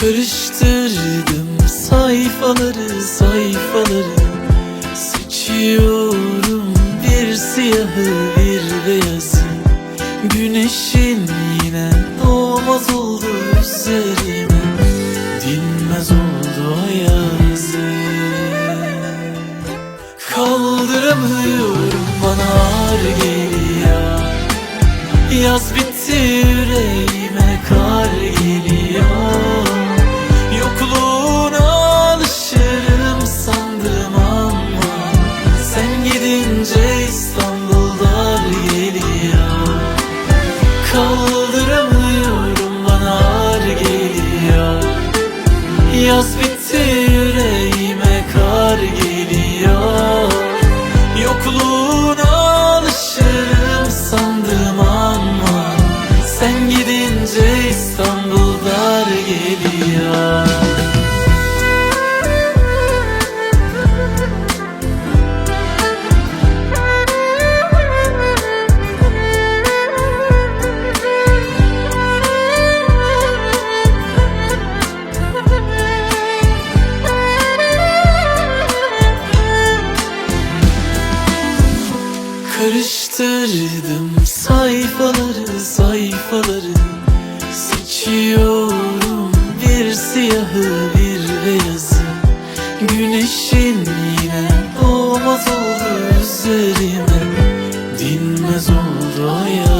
Karıştırdım. Sayfaları sayfaları Seçiyorum. Bir siyahı bir beyazı. Güneşin yine doğmaz oldu üzerime. Dinmez oldu ayazı. Kaldıramıyorum bana ağır geliyor. Yaz bitti yüreğime kar geliyor Yaz bitti Karıştırdım. Sayfaları sayfaları Seçiyorum. Bir siyahı bir beyazı. Güneşin yine doğmaz oldu üzerime. Dinmez oldu ayağı